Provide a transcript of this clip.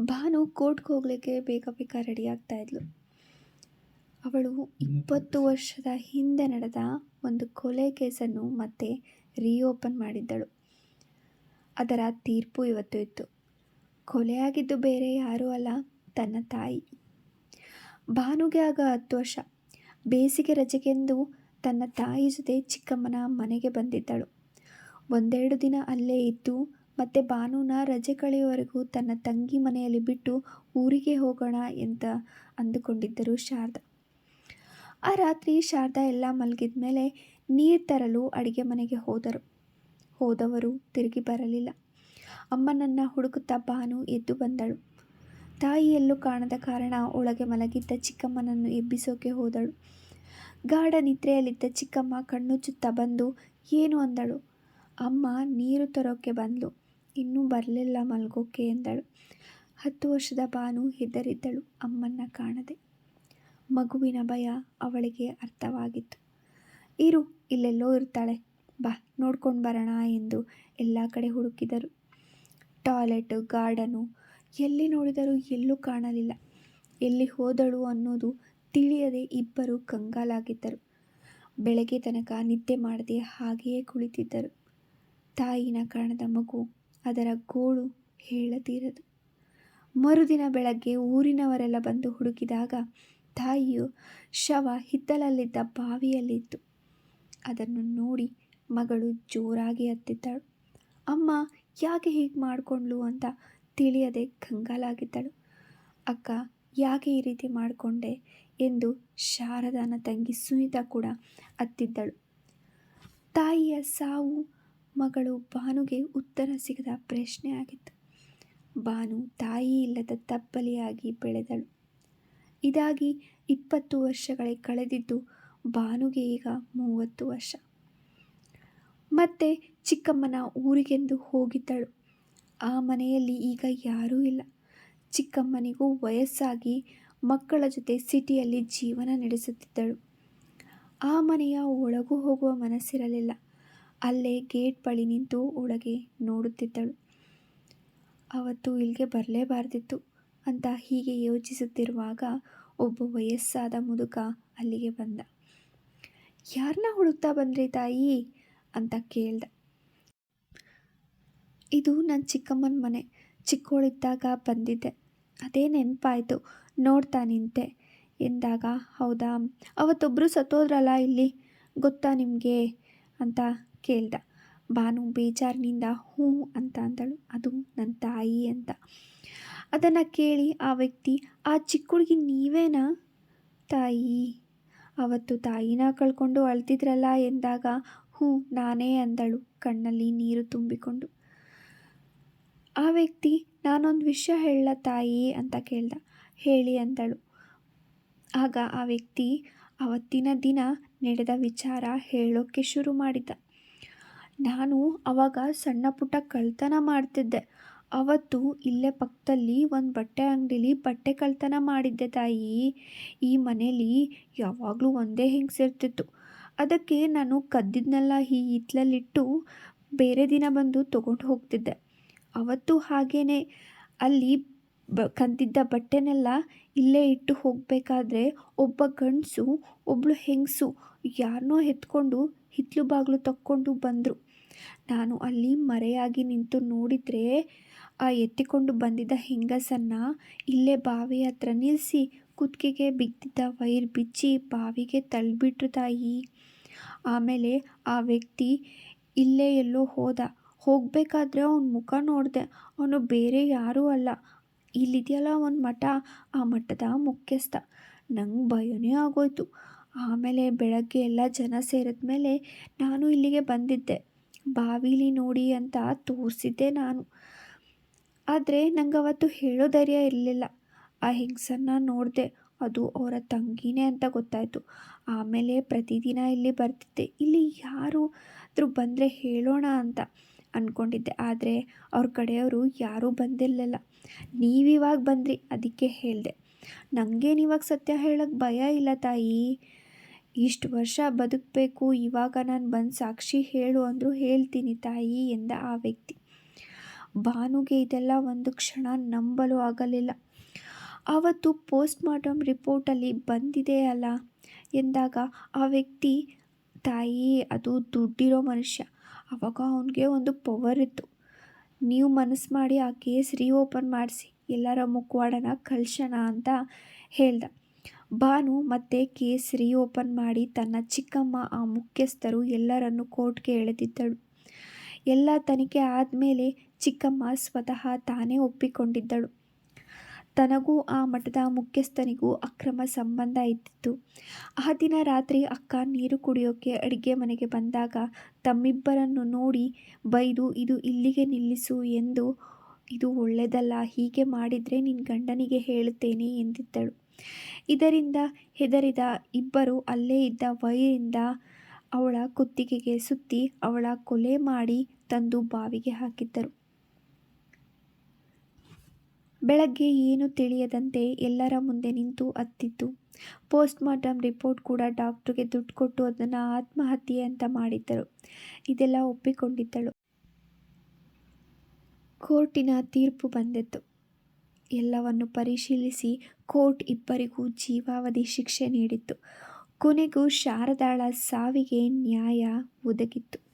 ಭಾನು ಕೋರ್ಟ್ಗೆ ಹೋಗ್ಲಿಕ್ಕೆ ಬೇಗ ಬೇಗ ರೆಡಿ ಆಗ್ತಾ ಇದ್ಲು. ಅವಳು ಇಪ್ಪತ್ತು ವರ್ಷದ ಹಿಂದೆ ನಡೆದ ಒಂದು ಕೊಲೆ ಕೇಸನ್ನು ಮತ್ತೆ ರೀಓಪನ್ ಮಾಡಿದ್ದಳು. ಅದರ ತೀರ್ಪು ಇವತ್ತು ಇತ್ತು. ಕೊಲೆಯಾಗಿದ್ದು ಬೇರೆ ಯಾರೂ ಅಲ್ಲ, ತನ್ನ ತಾಯಿ. ಭಾನುಗೆ ಆಗ ಹತ್ತು ವರ್ಷ. ಬೇಸಿಗೆ ರಜೆಗೆಂದು ತನ್ನ ತಾಯಿ ಜೊತೆ ಚಿಕ್ಕಮ್ಮನ ಮನೆಗೆ ಬಂದಿದ್ದಳು. ಒಂದೆರಡು ದಿನ ಅಲ್ಲೇ ಇದ್ದು ಮತ್ತೆ ಭಾನುನ ರಜೆ ಕಳೆಯುವವರೆಗೂ ತನ್ನ ತಂಗಿ ಮನೆಯಲ್ಲಿ ಬಿಟ್ಟು ಊರಿಗೆ ಹೋಗೋಣ ಅಂತ ಅಂದುಕೊಂಡಿದ್ದರು ಶಾರದಾ. ಆ ರಾತ್ರಿ ಶಾರದಾ ಎಲ್ಲ ಮಲಗಿದ ಮೇಲೆ ನೀರು ತರಲು ಅಡುಗೆ ಮನೆಗೆ ಹೋದರು. ಹೋದವರು ತಿರುಗಿ ಬರಲಿಲ್ಲ. ಅಮ್ಮನನ್ನು ಹುಡುಕುತ್ತಾ ಭಾನು ಎದ್ದು ಬಂದಳು. ತಾಯಿ ಎಲ್ಲೂ ಕಾಣದ ಕಾರಣ ಒಳಗೆ ಮಲಗಿದ್ದ ಚಿಕ್ಕಮ್ಮನನ್ನು ಎಬ್ಬಿಸೋಕೆ ಹೋದಳು. ಗಾಢ ನಿದ್ರೆಯಲ್ಲಿದ್ದ ಚಿಕ್ಕಮ್ಮ ಕಣ್ಣುಚ್ಚುತ್ತಾ ಬಂದು, ಏನು ಅಂದಳು? ಅಮ್ಮ ನೀರು ತರೋಕೆ ಬಂದ್ಲು. ಇನ್ನೂ ಬರಲಿಲ್ಲ ಮಲ್ಗೋಕೆ ಎಂದಳು. ಹತ್ತು ವರ್ಷದ ಬಾನು ಹೆದರಿದ್ದಳು ಅಮ್ಮನ್ನ ಕಾಣದೆ. ಮಗುವಿನ ಭಯ ಅವಳಿಗೆ ಅರ್ಥವಾಗಿತ್ತು. ಇರು, ಇಲ್ಲೆಲ್ಲೋ ಇರ್ತಾಳೆ. ಬಾ, ನೋಡ್ಕೊಂಡು ಬರೋಣ ಎಂದು ಎಲ್ಲ ಕಡೆ ಹುಡುಕಿದರು. ಟಾಯ್ಲೆಟ್, ಗಾರ್ಡನು, ಎಲ್ಲಿ ನೋಡಿದರೂ ಎಲ್ಲೂ ಕಾಣಲಿಲ್ಲ. ಎಲ್ಲಿ ಹೋದಳು ಅನ್ನೋದು ತಿಳಿಯದೆ ಇಬ್ಬರು ಕಂಗಾಲಾಗಿದ್ದರು. ಬೆಳಗ್ಗೆ ತನಕ ನಿದ್ದೆ ಮಾಡದೆ ಹಾಗೆಯೇ ಕುಳಿತಿದ್ದರು. ತಾಯಿನ ಕಾಣದ ಮಗು ಅದರ ಗೋಳು ಹೇಳತೀರದು. ಮರುದಿನ ಬೆಳಗ್ಗೆ ಊರಿನವರೆಲ್ಲ ಬಂದು ಹುಡುಕಿದಾಗ ತಾಯಿಯು ಶವ ಹಿತ್ತಲಲ್ಲಿದ್ದ ಬಾವಿಯಲ್ಲಿತ್ತು. ಅದನ್ನು ನೋಡಿ ಮಗಳು ಜೋರಾಗಿ ಹತ್ತಿದ್ದಳು ಅಮ್ಮ, ಯಾಕೆ ಹೀಗೆ ಮಾಡಿಕೊಂಡ್ಲು ಅಂತ ತಿಳಿಯದೆ ಕಂಗಾಲಾಗಿದ್ದಳು. ಅಕ್ಕ, ಯಾಕೆ ಈ ರೀತಿ ಮಾಡಿಕೊಂಡೆ ಎಂದು ಶಾರದಾನ ತಂಗಿ ಸುನೀತಾ ಕೂಡ ಅತ್ತಿದ್ದಳು. ತಾಯಿಯ ಸಾವು ಮಗಳು ಭಾನುಗೆ ಉತ್ತರ ಸಿಗದ ಪ್ರಶ್ನೆ ಆಗಿತ್ತು. ಭಾನು ತಾಯಿ ಇಲ್ಲದ ತಬ್ಬಲಿಯಾಗಿ ಬೆಳೆದಳು. ಇದಾಗಿ ಇಪ್ಪತ್ತು ವರ್ಷಗಳೇ ಕಳೆದಿದ್ದು ಭಾನುಗೆ ಈಗ ಮೂವತ್ತು ವರ್ಷ. ಮತ್ತೆ ಚಿಕ್ಕಮ್ಮನ ಊರಿಗೆಂದು ಹೋಗಿದ್ದಳು. ಆ ಮನೆಯಲ್ಲಿ ಈಗ ಯಾರೂ ಇಲ್ಲ. ಚಿಕ್ಕಮ್ಮನಿಗೂ ವಯಸ್ಸಾಗಿ ಮಕ್ಕಳ ಜೊತೆ ಸಿಟಿಯಲ್ಲಿ ಜೀವನ ನಡೆಸುತ್ತಿದ್ದಳು. ಆ ಮನೆಯ ಒಳಗೂ ಹೋಗುವ ಮನಸ್ಸಿರಲಿಲ್ಲ. ಅಲ್ಲೇ ಗೇಟ್ ಬಳಿ ನಿಂತು ಒಳಗೆ ನೋಡುತ್ತಿದ್ದಳು. ಅವತ್ತು ಇಲ್ಲಿಗೆ ಬರಲೇಬಾರ್ದಿತ್ತು. ಅಂತ ಹೀಗೆ ಯೋಚಿಸುತ್ತಿರುವಾಗ ಒಬ್ಬ ವಯಸ್ಸಾದ ಮುದುಕ ಅಲ್ಲಿಗೆ ಬಂದ. ಯಾರನ್ನ ಹುಡುಕ್ತಾ ಬಂದ್ರಿ ತಾಯಿ? ಅಂತ ಕೇಳ್ದ. ಇದು ನನ್ನ ಚಿಕ್ಕಮ್ಮನ ಮನೆ. ಚಿಕ್ಕವಳಿದ್ದಾಗ ಬಂದಿದ್ದೆ. ಅದೇ ನೆನಪಾಯಿತು. ನೋಡ್ತಾ ನಿಂತೆ. ಎಂದಾಗ, ಹೌದಾ? ಅವತ್ತೊಬ್ಬರು ಸತ್ತೋದ್ರಲ್ಲ ಇಲ್ಲಿ? ಗೊತ್ತಾ ನಿಮಗೆ? ಅಂತ ಕೇಳ್ದ. ಭಾನು, ಬೇಜಾರಿನಿಂದ ಹ್ಞೂ ಅಂತ ಅಂದಳು. ಅದು ನನ್ನ ತಾಯಿ ಅಂತ. ಅದನ್ನು ಕೇಳಿ ಆ ವ್ಯಕ್ತಿ, ಆ ಚಿಕ್ಕ ಹುಡುಗಿ ನೀವೇನಾ? ತಾಯಿ, ಅವತ್ತು ತಾಯಿನ ಕಳ್ಕೊಂಡು ಅಳ್ತಿದ್ರಲ್ಲ ಎಂದಾಗ ಹ್ಞೂ, ನಾನೇ ಅಂದಳು. ಕಣ್ಣಲ್ಲಿ ನೀರು ತುಂಬಿಕೊಂಡು. ಆ ವ್ಯಕ್ತಿ, ನಾನೊಂದು ವಿಷಯ ಹೇಳ ತಾಯಿ ಅಂತ ಕೇಳ್ದ. ಹೇಳಿ ಅಂದಳು. ಆಗ ಆ ವ್ಯಕ್ತಿ ಅವತ್ತಿನ ದಿನ ನಡೆದ ವಿಚಾರ ಹೇಳೋಕ್ಕೆ ಶುರು ಮಾಡಿದ್ದ. ನಾನು ಅವಾಗ ಸಣ್ಣ ಪುಟ್ಟ ಕಳ್ತನ ಮಾಡ್ತಿದ್ದೆ. ಅವತ್ತು ಇಲ್ಲೇ ಪಕ್ಕದಲ್ಲಿ ಒಂದು ಬಟ್ಟೆ ಅಂಗಡೀಲಿ ಬಟ್ಟೆ ಕಳ್ತನ ಮಾಡಿದ್ದೆ ತಾಯಿ. ಈ ಮನೇಲಿ ಯಾವಾಗಲೂ ಒಂದೇ ಹೆಂಗಸಿರ್ತಿತ್ತು ಅದಕ್ಕೆ ನಾನು ಕದ್ದಿದ್ನೆಲ್ಲ ಈ ಹಿತ್ಲಲ್ಲಿಟ್ಟು ಬೇರೆ ದಿನ ಬಂದು ತೊಗೊಂಡು ಹೋಗ್ತಿದ್ದೆ. ಅವತ್ತು ಹಾಗೇ ಅಲ್ಲಿ ಬ ಕಂದಿದ್ದ ಬಟ್ಟೆನೆಲ್ಲ ಇಲ್ಲೇ ಇಟ್ಟು ಹೋಗಬೇಕಾದ್ರೆ ಒಬ್ಬ ಗಂಡಸು ಒಬ್ಬಳು ಹೆಂಗಸು ಯಾರನ್ನೋ ಎತ್ಕೊಂಡು ಹಿತ್ಲು ಬಾಗಿಲು ತಕ್ಕೊಂಡು ಬಂದರು. ನಾನು ಅಲ್ಲಿ ಮರೆಯಾಗಿ ನಿಂತು ನೋಡಿದರೆ ಆ ಎತ್ತಿಕೊಂಡು ಬಂದಿದ್ದ ಹೆಂಗಸನ್ನು ಇಲ್ಲೇ ಬಾವಿ ಹತ್ರ ನಿಲ್ಲಿಸಿ ಕುತ್ತಿಗೆಗೆ ಬಿದ್ದಿದ್ದ ವೈರ್ ಬಿಚ್ಚಿ ಬಾವಿಗೆ ತಳ್ಳಿಬಿಟ್ರು ತಾಯಿ. ಆಮೇಲೆ ಆ ವ್ಯಕ್ತಿ ಇಲ್ಲೇ ಎಲ್ಲೋ ಹೋದ. ಹೋಗಬೇಕಾದ್ರೆ ಅವನ ಮುಖ ನೋಡಿದೆ. ಅವನು ಬೇರೆ ಯಾರೂ ಅಲ್ಲ. ಇಲ್ಲಿದೆಯಲ್ಲ ಒಂದು ಮಠ. ಆ ಮಠದ ಮುಖ್ಯಸ್ಥ. ನಂಗೆ ಭಯನೇ ಆಗೋಯ್ತು. ಆಮೇಲೆ ಬೆಳಗ್ಗೆ ಎಲ್ಲ ಜನ ಸೇರಿದ ಮೇಲೆ ನಾನು ಇಲ್ಲಿಗೆ ಬಂದಿದ್ದೆ. ಬಾವಿಲಿ ನೋಡಿ ಅಂತ ತೋರಿಸಿದ್ದೆ ನಾನು. ಆದರೆ ನಂಗೆ ಅವತ್ತು ಹೇಳೋ ಧೈರ್ಯ ಇರಲಿಲ್ಲ. ಆ ಹೆಂಗಸನ್ನ ನೋಡಿದೆ, ಅದು ಅವರ ತಂಗಿನೇ ಅಂತ ಗೊತ್ತಾಯಿತು. ಆಮೇಲೆ ಪ್ರತಿದಿನ ಇಲ್ಲಿ ಬರ್ತಿದ್ದೆ. ಇಲ್ಲಿ ಯಾರು ಆದರೂ ಬಂದರೆ ಹೇಳೋಣ ಅಂತ ಅಂದ್ಕೊಂಡಿದ್ದೆ ಆದರೆ ಅವ್ರ ಕಡೆಯವರು ಯಾರೂ ಬಂದಿರಲಿಲ್ಲ. ನೀವಿವಾಗ ಬಂದ್ರಿ, ಅದಕ್ಕೆ ಹೇಳಿದೆ. ನನಗೇನಿವಾಗ ಸತ್ಯ ಹೇಳೋಕ್ಕೆ ಭಯ ಇಲ್ಲ ತಾಯಿ. ಇಷ್ಟು ವರ್ಷ ಬದುಕಬೇಕು, ಇವಾಗ ನಾನು ಬಂದು ಸಾಕ್ಷಿ ಹೇಳು ಅಂದರು ಹೇಳ್ತೀನಿ ತಾಯಿ ಎಂದ ಆ ವ್ಯಕ್ತಿ. ಭಾನುಗೆ ಇದೆಲ್ಲ ಒಂದು ಕ್ಷಣ ನಂಬಲು ಆಗಲಿಲ್ಲ. ಆವತ್ತು ಪೋಸ್ಟ್ ಮಾರ್ಟಮ್ ರಿಪೋರ್ಟಲ್ಲಿ ಬಂದಿದೆ ಅಲ್ಲ ಎಂದಾಗ ಆ ವ್ಯಕ್ತಿ, ತಾಯಿ, ಅದು ದುಡ್ಡಿರೋ ಮನುಷ್ಯ. ಆವಾಗ ಅವನಿಗೆ ಒಂದು ಪವರ್ ಇತ್ತು. ನೀವು ಮನಸ್ಸು ಮಾಡಿ ಆ ಕೇಸ್ ರೀಓಪನ್ ಮಾಡಿಸಿ. ಎಲ್ಲರ ಮುಖವಾಡನ ಕಳ್ಸೋಣ ಅಂತ ಹೇಳ್ದ. ಭಾನು ಮತ್ತೆ ಕೇಸ್ ರೀಓಪನ್ ಮಾಡಿ ತನ್ನ ಚಿಕ್ಕಮ್ಮ, ಆ ಮುಖ್ಯಸ್ಥರು ಎಲ್ಲರನ್ನು ಕೋರ್ಟ್ಗೆ ಎಳೆದಿದ್ದಳು. ಎಲ್ಲ ತನಿಖೆ ಆದಮೇಲೆ ಚಿಕ್ಕಮ್ಮ ಸ್ವತಃ ತಾನೇ ಒಪ್ಪಿಕೊಂಡಿದ್ದಳು. ತನಗೂ ಆ ಮಠದ ಮುಖ್ಯಸ್ಥನಿಗೂ ಅಕ್ರಮ ಸಂಬಂಧ ಇದ್ದಿತ್ತು. ಆ ದಿನ ರಾತ್ರಿ ಅಕ್ಕ ನೀರು ಕುಡಿಯೋಕೆ ಅಡುಗೆ ಮನೆಗೆ ಬಂದಾಗ ತಮ್ಮಿಬ್ಬರನ್ನು ನೋಡಿ, ಬೈದು, ಇದು ಇಲ್ಲಿಗೆ ನಿಲ್ಲಿಸು ಎಂದು, ಇದು ಒಳ್ಳೆಯದಲ್ಲ ಹೀಗೆ ಮಾಡಿದರೆ ನಿನ್ನ ಗಂಡನಿಗೆ ಹೇಳುತ್ತೇನೆ ಎಂದಿದ್ದಳು. ಇದರಿಂದ ಹೆದರಿದ ಇಬ್ಬರು ಅಲ್ಲೇ ಇದ್ದ ವೈರಿಂದ ಅವಳ ಕುತ್ತಿಗೆಗೆ ಸುತ್ತಿ ಅವಳ ಕೊಲೆ ಮಾಡಿ ತಂದು ಬಾವಿಗೆ ಹಾಕಿದ್ದರು. ಬೆಳಗ್ಗೆ ಏನು ತಿಳಿಯದಂತೆ ಎಲ್ಲರ ಮುಂದೆ ನಿಂತು ಅತ್ತಿತ್ತು. ಪೋಸ್ಟ್ಮಾರ್ಟಮ್ ರಿಪೋರ್ಟ್ ಕೂಡ ಡಾಕ್ಟ್ರಿಗೆ ದುಡ್ಡು ಕೊಟ್ಟು ಅದನ್ನು ಆತ್ಮಹತ್ಯೆ ಅಂತ ಮಾಡಿದ್ದರು. ಇದೆಲ್ಲ ಒಪ್ಪಿಕೊಂಡಿದ್ದಳು. ಕೋರ್ಟಿನ ತೀರ್ಪು ಬಂದಿತ್ತು. ಎಲ್ಲವನ್ನು ಪರಿಶೀಲಿಸಿ ಕೋರ್ಟ್ ಇಬ್ಬರಿಗೂ ಜೀವಾವಧಿ ಶಿಕ್ಷೆ ನೀಡಿತ್ತು. ಕೊನೆಗೂ ಶಾರದಾಳ ಸಾವಿಗೆ ನ್ಯಾಯ ಒದಗಿತ್ತು.